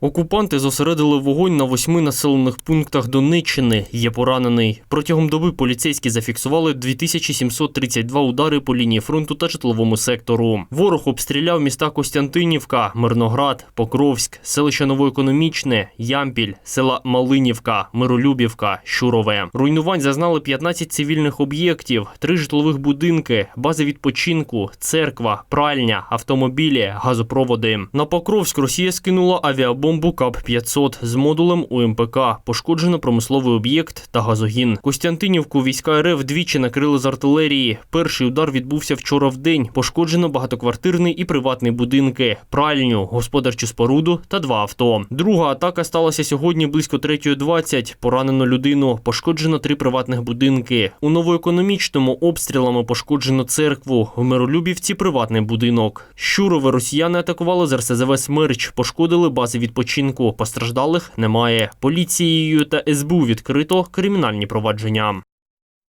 Окупанти зосередили вогонь на восьми населених пунктах Донеччини. Є поранений. Протягом доби поліцейські зафіксували 2732 удари по лінії фронту та житловому сектору. Ворог обстріляв міста Костянтинівка, Мирноград, Покровськ, селище Новоекономічне, Ямпіль, села Малинівка, Миролюбівка, Щурове. Руйнувань зазнали 15 цивільних об'єктів, три житлових будинки, бази відпочинку, церква, пральня, автомобілі, газопроводи. На Покровськ Росія скинула авіабомбу КАП-500 з модулем УМПК. Пошкоджено промисловий об'єкт та газогін. Костянтинівку війська РФ двічі накрили з артилерії. Перший удар відбувся вчора в день. Пошкоджено багатоквартирний і приватний будинки, пральню, господарчу споруду та два авто. Друга атака сталася сьогодні близько 3.20. Поранено людину. Пошкоджено три приватних будинки. У новоекономічному обстрілами пошкоджено церкву. В Миролюбівці приватний будинок. Щурове росіяни атакували з РСЗВ «Смерч». Пошкодили бази відпочинку. Постраждалих немає. Поліцією та СБУ відкрито кримінальні провадження.